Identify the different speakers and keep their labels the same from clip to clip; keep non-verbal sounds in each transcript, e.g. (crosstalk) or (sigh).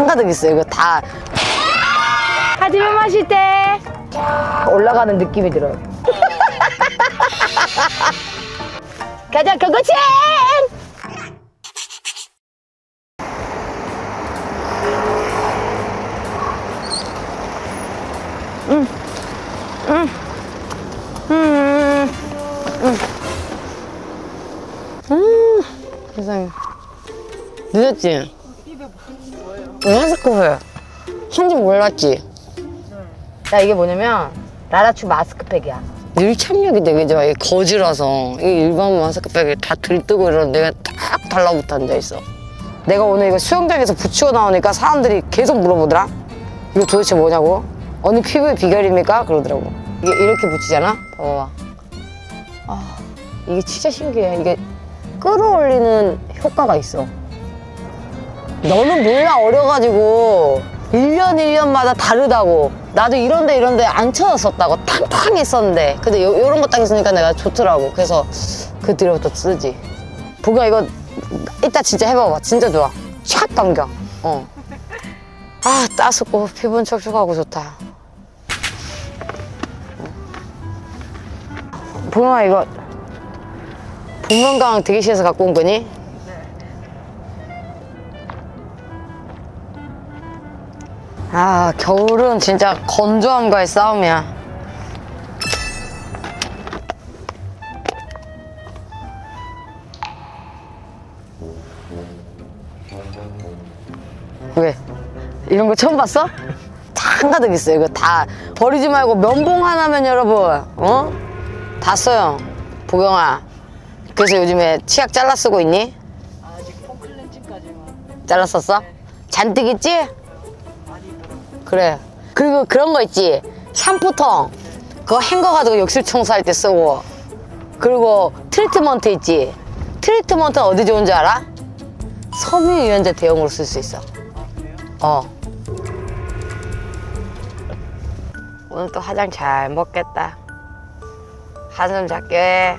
Speaker 1: 한가득 있어요. 이거 다
Speaker 2: 하지만 마실 때 올라가는 느낌이 들어요. (laughs) 가자, 그거지!
Speaker 1: 세상에. 늦었지? 마스크팩. 한지 몰랐지?
Speaker 2: 나 이게 뭐냐면, 라라추 마스크팩이야.
Speaker 1: 밀착력이 되게 좋아. 이게 거지라서. 이게 일반 마스크팩이 다 들뜨고 이러는데 내가 딱 달라붙어 앉아 있어. 내가 오늘 이거 수영장에서 붙이고 나오니까 사람들이 계속 물어보더라. 이거 도대체 뭐냐고? 언니 피부의 비결입니까? 그러더라고. 이게 이렇게 붙이잖아? 봐봐. 아, 이게 진짜 신기해. 이게 끌어올리는 효과가 있어. 너는 몰라 어려가지고. 1년 1년마다 다르다고. 나도 이런데 이런데 안 쳐졌었다고. 탕탕 했었는데. 근데 요, 요런 거 딱 있으니까 내가 좋더라고. 그래서 그 뒤로부터 쓰지. 보경 이거 이따 진짜 해봐봐. 진짜 좋아. 촥 당겨. 어. 아 따숩고 피부는 촉촉하고 좋다. 보경아 이거. 복면가왕 대기실에서 갖고 온 거니? 아, 겨울은 진짜 건조함과의 싸움이야. 왜? 이런 거 처음 봤어? 다 한가득 있어요. 이거 다 버리지 말고 면봉 하나면 여러분, 어? 다 써요. 보경아. 그래서 요즘에 치약 잘라 쓰고 있니?
Speaker 3: 아직 폼클렌징까지만
Speaker 1: 잘랐었어? 잔뜩 있지? 그래. 그리고 그런 거 있지. 샴푸통. 그거 헹궈 가지고 욕실 청소할 때 쓰고. 그리고 트리트먼트 있지. 트리트먼트 어디 좋은 줄 알아? 섬유 유연제 대용으로 쓸 수 있어. 어. 오늘 또 화장 잘 먹겠다. 한숨 잘게.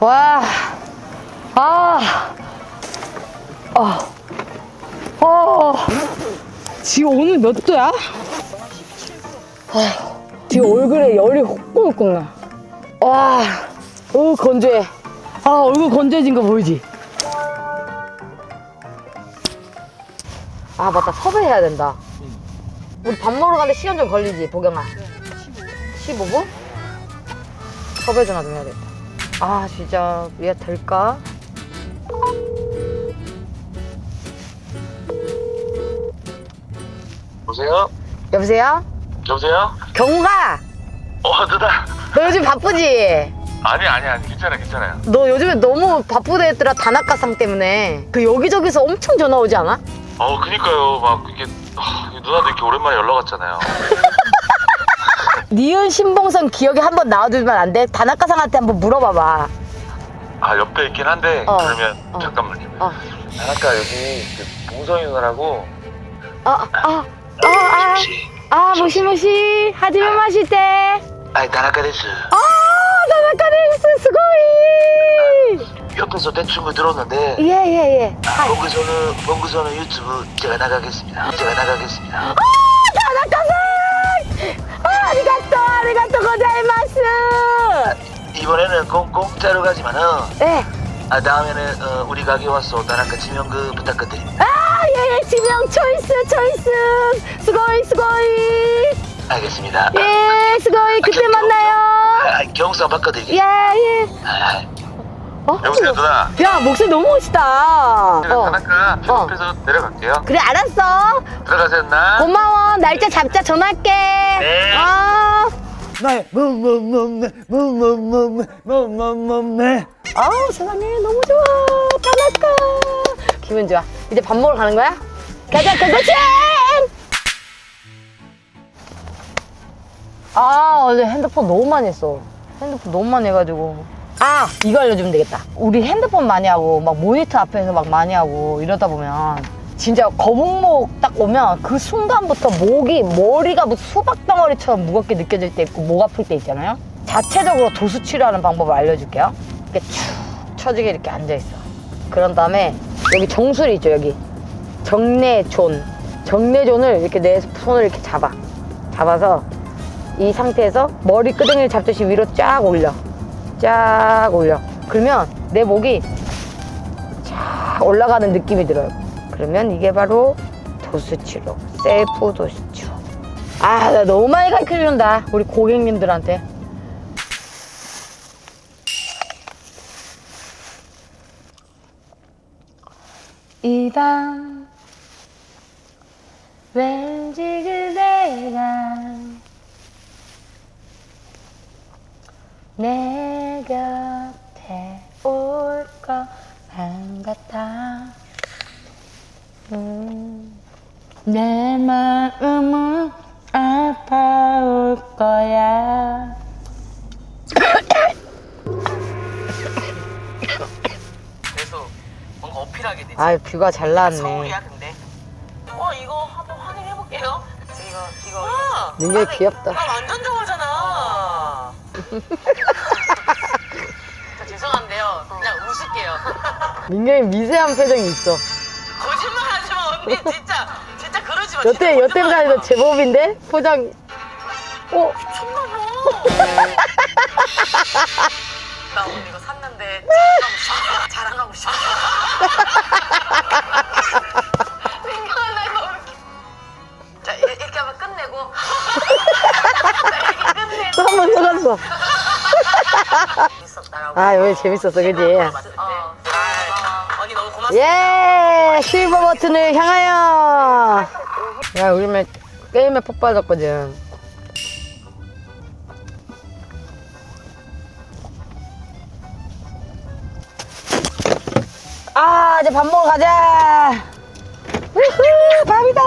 Speaker 1: 와, 아, 어, 어. 지금 오늘 몇 도야? 아, 지금 얼굴에 열이 혹국혹국 나. 와, 어 건조해. 아, 얼굴 건조해진 거 보이지? 아, 맞다. 섭외해야 된다. 우리 밥 먹으러 가는데 시간 좀 걸리지, 보경아? 15분? 섭외 전화 좀 해야겠다. 아 진짜 얘 될까?
Speaker 4: 보세요?
Speaker 1: 여보세요?
Speaker 4: 여보세요?
Speaker 1: 경우가
Speaker 4: 어, 누나.
Speaker 1: 너 요즘 바쁘지?
Speaker 4: 아니, 아니, 아니. 괜찮아, 괜찮아요.
Speaker 1: 너 요즘에 너무 바쁘다 했더라 다나카상 때문에 그 여기저기서 엄청 전화 오지 않아?
Speaker 4: 어, 그니까요. 막, 이게, 아, 누나도 이렇게 오랜만에 연락 왔잖아요. (laughs)
Speaker 1: 니은 신봉선 기억에 한번 나와주면 안 돼? 다나카상한테 한번 물어봐봐
Speaker 4: 아, 옆에 있긴 한데,
Speaker 1: 어,
Speaker 4: 그러면,
Speaker 1: 어.
Speaker 4: 잠깐만요.
Speaker 1: 어.
Speaker 4: 아까 여기, 그, 봉성이 누나라고,
Speaker 1: 아, 아, 아, 아,
Speaker 4: 혹시,
Speaker 1: 아, 무시무시 하지만 마실 때
Speaker 4: 아이, 다나카 데스.
Speaker 1: 아, 다나카데스 스고이
Speaker 4: 옆에서 대충 들었는데,
Speaker 1: 예 예 예
Speaker 4: 아, 봉구선은, 봉구선은 유튜브 제가 나가겠습니다. 제가 나가겠습니다.
Speaker 1: 아, 다나카상
Speaker 4: 공, 공짜로 가지만은,
Speaker 1: 네.
Speaker 4: 아, 다음에는, 어, 우리 가게 와서 다나카 지명그 부탁드립니다.
Speaker 1: 아, 예, 예, 지명 초이스, 초이스. 스고이, 스고이.
Speaker 4: 알겠습니다.
Speaker 1: 예, 스고이. 그때 만나요.
Speaker 4: 아, 경수 한번
Speaker 1: 예. 예.
Speaker 4: 아,
Speaker 1: 어?
Speaker 4: 여보세요, 누나.
Speaker 1: 야, 목소리 너무 멋있다.
Speaker 4: 제가
Speaker 1: 어.
Speaker 4: 다나카
Speaker 1: 어.
Speaker 4: 앞에서 내려갈게요.
Speaker 1: 그래, 알았어.
Speaker 4: 들어가세요, 누나.
Speaker 1: 고마워. 날짜 잡자 전화할게.
Speaker 4: 네.
Speaker 1: 어.
Speaker 4: 나의 몸몸몸매 몸몸몸매 몸몸몸매
Speaker 1: 아우 세상에 너무 좋아 까맣다 기분 좋아 이제 밥 먹으러 가는 거야? 가자 그거지 아 어제 핸드폰 너무 많이 했어 핸드폰 너무 많이 해가지고 아 이거 알려주면 되겠다 우리 핸드폰 많이 하고 막 모니터 앞에서 막 많이 하고 이러다 보면 진짜 거북목 딱 오면 그 순간부터 목이 머리가 뭐 수박 덩어리처럼 무겁게 느껴질 때 있고 목 아플 때 있잖아요. 자체적으로 도수 치료하는 방법을 알려줄게요. 이렇게 축 처지게 이렇게 앉아있어. 그런 다음에 여기 정수리 있죠 여기. 정내존. 정내존을 이렇게 내 손을 이렇게 잡아. 잡아서 이 상태에서 머리 끄댕이를 잡듯이 위로 쫙 올려. 쫙 올려. 그러면 내 목이 쫙 올라가는 느낌이 들어요 그러면 이게 바로 도수치료 셀프 도수치료. 아 나 너무 많이 가르쳐 준다 우리 고객님들한테. 이 밤 왠지 그대가 내 곁에 올 것만 같아 음, 내 마음은 아파올 거야
Speaker 5: 그래서 뭔가 어필하게 되지.
Speaker 1: 아 뷰가 잘 나왔네
Speaker 5: 서울이야 근데. 어 이거 한번 확인해 볼게요. 이거 이거. 와,
Speaker 1: 민경이 귀엽다
Speaker 5: 나 완전 좋아하잖아. (laughs) 저 죄송한데요. 그냥 웃을게요.
Speaker 1: 민경이 미세한 표정이 있어
Speaker 5: 거짓말하지 마 언니 진짜
Speaker 1: 여태
Speaker 5: 거짓말하지 마.
Speaker 1: 제법인데 포장 어
Speaker 5: 미쳤나봐. 나 오늘 이거 샀는데 자랑하고 싶어. 민경아 나 이거 이렇게. 자 이- 이렇게 한번 끝내고. 자 이렇게 끝내고.
Speaker 1: 또 한 번 속았어
Speaker 5: 있었다라고.
Speaker 1: 아 여기 재밌었어 그지
Speaker 5: 어. 아, 언니 너무 고맙습니다.
Speaker 1: 예 실버 버튼을 향하여 야 요즘에 게임에 폭 빠졌거든. 아 이제 밥 먹으러 가자. 우후 밥이다